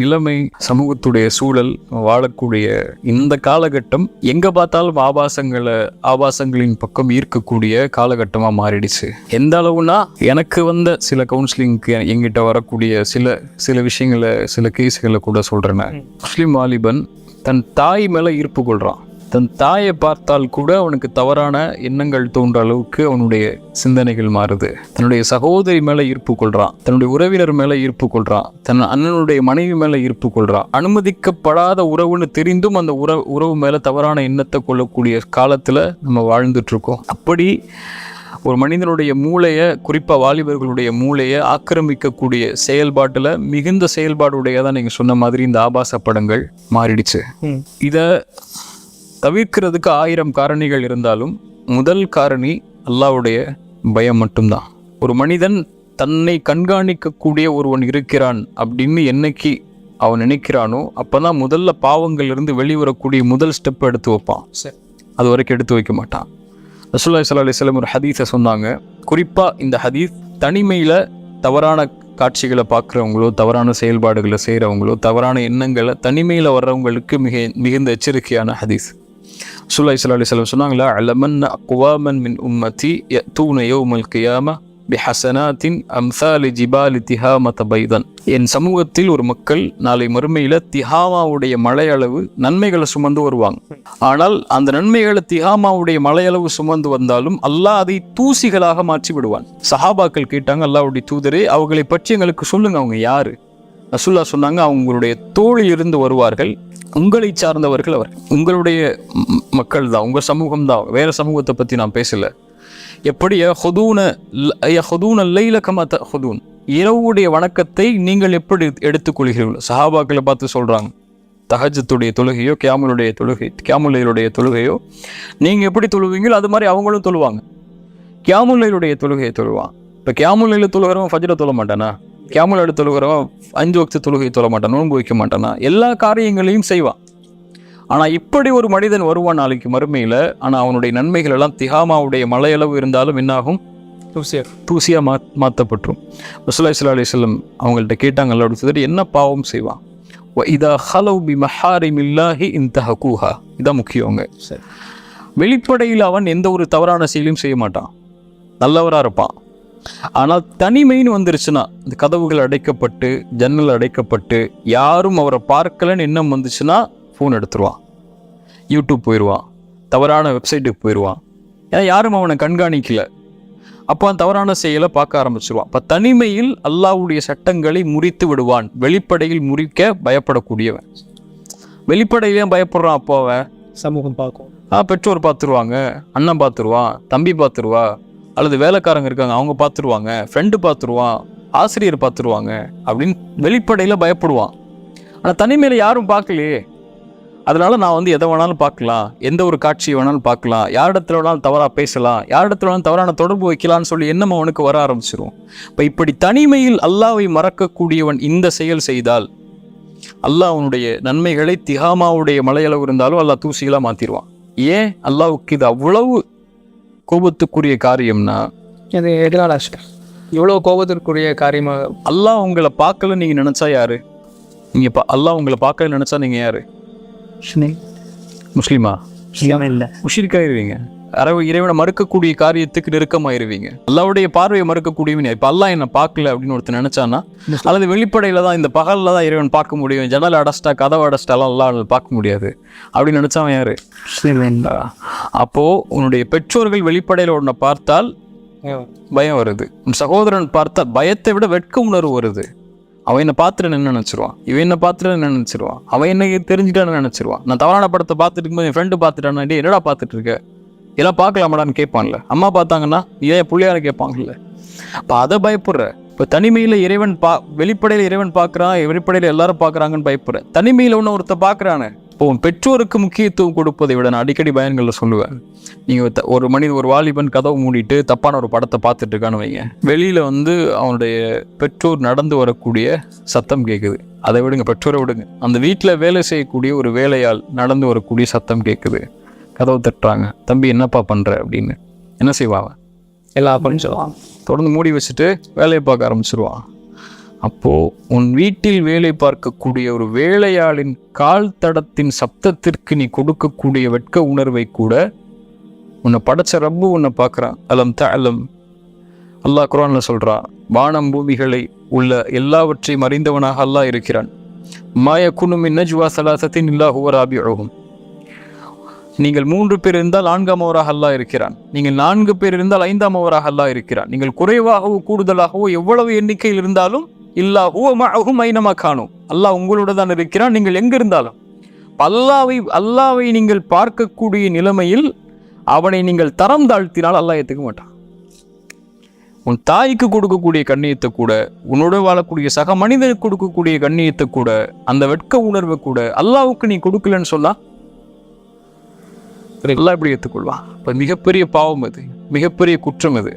நிலைமை சமூகத்துடைய சூழல் வாழக்கூடிய இந்த காலகட்டம் எங்க பார்த்தாலும் ஆபாசங்களை ஆபாசங்களின் பக்கம் ஈர்க்கக்கூடிய காலகட்டமா மாறிடுச்சு. எந்த அளவுனா எனக்கு வந்த சில கவுன்சிலிங்க்கு எங்கிட்ட வரக்கூடிய சில சில விஷயங்களை சில கேஸுகளை கூட சொல்றேன். முஸ்லிம் வாலிபன் தன் தாய் மேல ஈர்ப்பு கொள்றான். தன் தாயை பார்த்தால் கூட அவனுக்கு தவறான எண்ணங்கள் தோன்ற அளவுக்கு அவனுடைய சிந்தனைகள் மாறுது. தன்னுடைய சகோதரி மேல ஈர்ப்பு கொள்றான். தன்னுடைய உறவினர் மேல ஈர்ப்பு கொள்றான். தன் அண்ணனுடைய மனைவி மேல ஈர்ப்பு கொள்றான். அனுமதிக்கப்படாத உறவுன்னு தெரிந்தும் அந்த உறவு உறவு மேல தவறான எண்ணத்தை கொள்ளக்கூடிய காலத்துல நம்ம வாழ்ந்துட்டு இருக்கோம் அப்படி ஒரு மனிதனுடைய மூளையை குறிப்பாக வாலிபர்களுடைய மூளையை ஆக்கிரமிக்கக்கூடிய செயல்பாட்டில் மிகுந்த செயல்பாடுடையதான் நீங்கள் சொன்ன மாதிரி இந்த ஆபாச படங்கள் மாறிடுச்சு. இதை தவிர்க்கிறதுக்கு ஆயிரம் காரணிகள் இருந்தாலும் முதல் காரணி அல்லாஹ்வுடைய பயம் மட்டும்தான். ஒரு மனிதன் தன்னை கண்காணிக்கக்கூடிய ஒருவன் இருக்கிறான் அப்படின்னு என்னைக்கு அவன் நினைக்கிறானோ அப்பதான் முதல்ல பாவங்கள்ல இருந்து வெளிவரக்கூடிய முதல் ஸ்டெப் எடுத்து வைப்பான். சரி. அது வரைக்கும் எடுத்து வைக்க மாட்டான். ரசூல்லா சல்லா அலிஸ்லாம் ஒரு ஹதீஸை சொன்னாங்க. குறிப்பாக இந்த ஹதீஸ் தனிமையில் தவறான காட்சிகளை பார்க்குறவங்களோ தவறான செயல்பாடுகளை செய்கிறவங்களோ தவறான எண்ணங்களை தனிமையில் வர்றவங்களுக்கு மிக மிகுந்த எச்சரிக்கையான ஹதீஸ். ரசூல்லா அலி சொல்லம் சொன்னாங்களா அலமன் அக்வாமன் மின் உம்மதி யத்தூன யௌமல் கியாம பிஹசனாத்தின் அம்சாலி ஜிபாலி திஹாமத பைதன் என் சமூகத்தில் ஒரு மக்கள் நாளை மறுமையில் திஹாமாவுடைய மழையளவு நன்மைகளை சுமந்து வருவாங்க. ஆனால் அந்த நன்மைகளை திஹாமாவுடைய மழையளவு சுமந்து வந்தாலும் அல்லாஹ் அதை தூசிகளாக மாற்றி விடுவான். சஹாபாக்கள் கேட்டாங்க அல்லாவுடைய தூதரே அவங்களை பற்றி எங்களுக்கு சொல்லுங்க அவங்க யாரு? ரசுல்லா சொன்னாங்க அவங்களுடைய தோழி இருந்து வருவார்கள் உங்களை சார்ந்தவர்கள் அவர். உங்களுடைய மக்கள் தான் உங்கள் சமூகம் தான் வேறு சமூகத்தை பற்றி நான் பேசல. எப்படி ஹொதூன ஹொதூன லைல கமத ஹொதூன் இரவுடைய வணக்கத்தை நீங்கள் எப்படி எடுத்துக்கொள்கிறீர்கள்? சஹாபாக்களை பார்த்து சொல்கிறாங்க தஹஜத்துடைய தொழுகையோ கியாமுலுடைய தொழுகை கியாமுலையுடைய தொழுகையோ நீங்கள் எப்படி தொழுவீங்களோ அது மாதிரி அவங்களும் தொழுவாங்க. கியாமுல்லையுடைய தொழுகையை தொழுவான். இப்போ கியாமுல்லையில் தொழுகிறவன் ஃபஜ்ர தொழ மாட்டானா? கியாமுலையில் தொழுகிறவன் அஞ்சு வக்து தொழுகை தொழ மாட்டான் நோன்பு வைக்க மாட்டானா? எல்லா காரியங்களையும் செய்வான். ஆனால் இப்படி ஒரு மனிதன் வருவான் நாளைக்கு மறுமையில். ஆனால் அவனுடைய நன்மைகள் எல்லாம் திகாமாவுடைய மலையளவு இருந்தாலும் என்னாகும்? தூசியர் தூசியாக மா மாற்றப்பட்டுரும் ரசூலுல்லாஹி ஸல்லல்லாஹு அலைஹி வஸல்லம் அவங்கள்ட்ட கேட்டாங்க அல்லாஹ் சொல்லிட்டு என்ன பாவம் செய்வான்? இதா ஹலவ் பி மஹாரிமில்லாஹி இன்தஹகூஹா. இதான் முக்கியங்க சரி. வெளிப்படையில் அவன் எந்த ஒரு தவறான செயலையும் செய்ய மாட்டான். நல்லவராக இருப்பான். ஆனால் தனிமைன்னு வந்துருச்சுன்னா இந்த கதவுகள் அடைக்கப்பட்டு ஜன்னல் அடைக்கப்பட்டு யாரும் அவரை பார்க்கலன்னு எண்ணம் வந்துச்சுன்னா ஃபோன் எடுத்துருவான் யூடியூப் போயிடுவான் தவறான வெப்சைட்டுக்கு போயிடுவான் ஏன்னா யாரும் அவனை கண்காணிக்கல. அப்போ அவன் தவறான செயலை பார்க்க ஆரம்பிச்சிருவான் அப்போ தனிமையில் அல்லாஹ்வுடைய சட்டங்களை முறித்து விடுவான். வெளிப்படையில் முறிக்க பயப்படக்கூடியவன். வெளிப்படையிலே பயப்படுறான் அப்போ அவன்? சமூகம் பார்க்கும். ஆ பெற்றோர் பார்த்துருவாங்க. அண்ணன் பார்த்துருவான் தம்பி பார்த்துருவா. அல்லது வேலைக்காரங்க இருக்காங்க அவங்க பார்த்துருவாங்க. ஃப்ரெண்டு பார்த்துருவான் ஆசிரியர் பார்த்துருவாங்க அப்படின்னு வெளிப்படையில் பயப்படுவான். ஆனால் தனிமையில் யாரும் பார்க்கலையே. அதனால நான் வந்து எதை வேணாலும் பார்க்கலாம். எந்த ஒரு காட்சியை வேணாலும் பார்க்கலாம். யாரிடத்துல வேணாலும் தவறாக பேசலாம். யாரிடத்துல வேணாலும் தவறான தொடர்பு வைக்கலாம்னு சொல்லி எண்ணம் அவனுக்கு வர ஆரம்பிச்சிரும். இப்போ இப்படி தனிமையில் அல்லாவை மறக்கக்கூடியவன் இந்த செயல் செய்தால் அல்லாஹ் அவனுடைய நன்மைகளை திகாமாவுடைய மலையளவு இருந்தாலும் அல்லாஹ் தூசிகளாக மாற்றிடுவான் ஏன்? அல்லாஹ்வுக்கு இது அவ்வளவு கோபத்துக்குரிய காரியம்னா அது எதனால சார் இவ்வளோ கோபத்திற்குரிய காரியமாக அல்லாஹ் உங்களை பார்க்கல நீங்கள் நினச்சா யாரு? நீங்கள் பா அல்லாஹ் உங்களை பார்க்கல நினச்சா நீங்கள் யாரு? முஸ்லீமா? இல்லை முஷிரிக்காயிருவீங்க. அறவு இறைவனை மறுக்கக்கூடிய காரியத்துக்கு நெருக்கமாயிருவீங்க. அல்லாவுடைய பார்வையை மறுக்கக்கூடியவன் இப்போ அல்லாஹ் என்னை பார்க்கல அப்படின்னு ஒருத்தர் நினைச்சானா அல்லது வெளிப்படையில தான் இந்த பகலில் தான் இறைவன் பார்க்க முடியும் ஜன்னல் அடைச்சிட்டா கதவை அடைச்சிட்டாலாம் அல்லாஹ் பார்க்க முடியாது. அப்படின்னு நினைச்சவன் யாரு? அப்போ உன்னுடைய பெற்றோர்கள் வெளிப்படையில் உன்னை பார்த்தால் பயம் வருது. உன் சகோதரன் பார்த்தா பயத்தை விட வெட்க உணர்வு வருது. அவன் என்ன பார்த்துட்டு என்ன நினச்சிருவான்? இவன் என்ன பார்த்துட்டு என்ன நினச்சிருவான்? அவன் என்ன தெரிஞ்சுட்டான்னு நினச்சிருவான்? நான் தவறான படத்தை பார்த்துட்டு இருக்கும்போது என் ஃப்ரெண்டு பார்த்துட்டானா டேய் என்னடா பார்த்துட்டு இருக்க? இதெல்லாம் பார்க்கலாமாடான்னு கேட்பான்ல. அம்மா பார்த்தாங்கன்னா ஏன் பிள்ளையார கேட்பாங்கல்ல? அப்போ அதை பயப்படுற. இப்போ தனிமையில் இறைவன் பா வெளிப்படையில் இறைவன் பார்க்குறான் வெளிப்படையில் எல்லாரும் பார்க்குறாங்கன்னு பயப்படுற. தனிமையில் ஒன்று ஒருத்த பார்க்குறானே. இப்போ உன் பெற்றோருக்கு முக்கியத்துவம் கொடுப்பதை விட நான் அடிக்கடி பயன்களில் சொல்லுவேன். நீங்கள் ஒரு மனித ஒரு வாலிபன் கதவை மூடிட்டு தப்பான ஒரு படத்தை பார்த்துட்டு இருக்கான்னு வைங்க. வெளியில் வந்து அவனுடைய பெற்றோர் நடந்து வரக்கூடிய சத்தம் கேட்குது அதை விடுங்க பெற்றோரை விடுங்க. அந்த வீட்டில் வேலை செய்யக்கூடிய ஒரு வேலையால் நடந்து வரக்கூடிய சத்தம் கேட்குது கதவை தட்டுறாங்க. தம்பி என்னப்பா பண்ணுற அப்படின்னு. என்ன செய்வான்? எல்லா அப்படின்னு சொல்லுவாங்க தொடர்ந்து மூடி வச்சுட்டு வேலையை பார்க்க ஆரம்பிச்சிருவான். அப்போ உன் வீட்டில் வேலை பார்க்கக்கூடிய ஒரு வேலையாளின் கால் தடத்தின் சப்தத்திற்கு நீ கொடுக்கக்கூடிய வெட்க உணர்வை கூட உன்னை படைச்ச ரப்பு உன்னை பார்க்குறான். அலம் த அலம் அல்லாஹ் குரான்ல சொல்கிறான் வானம் பூமிகளை உள்ள எல்லாவற்றையும் அறிந்தவனாக அல்லாஹ் இருக்கிறான். மாய குனுமின் நஜ்வா சலாசத்தின் இல்லா ஹுவராபியோகும் நீங்கள் மூன்று பேர் இருந்தால் நான்காம் அவராக அல்லாஹ் இருக்கிறான். நீங்கள் நான்கு பேர் இருந்தால் ஐந்தாம் அவராக அல்லாஹ் இருக்கிறான். நீங்கள் குறைவாகவோ கூடுதலாகவோ எவ்வளவு எண்ணிக்கையில் இருந்தாலும் இல்லா ஹுவ மஅஹும் ஐனமா காணும் அல்லாஹ் உங்களோட தான் இருக்கிறான் நீங்கள் எங்கிருந்தாலும் அல்லாவை அல்லாவை நீங்கள் பார்க்கக்கூடிய நிலைமையில் அவனை நீங்கள் தரம் தாழ்த்தினால் அல்லாஹ் ஏற்றுக்க மாட்டான் உன் தாய்க்கு கொடுக்கக்கூடிய கண்ணியத்தை கூட உன்னோட வாழக்கூடிய சக மனிதனுக்கு கொடுக்கக்கூடிய கண்ணியத்தை கூட அந்த வெட்க உணர்வை கூட அல்லாவுக்கு நீ கொடுக்கலன்னு சொல்லா எல்லாம் இப்படி ஏற்றுக்கொள்வான் இப்போ மிகப்பெரிய பாவம் அது மிகப்பெரிய குற்றம் அது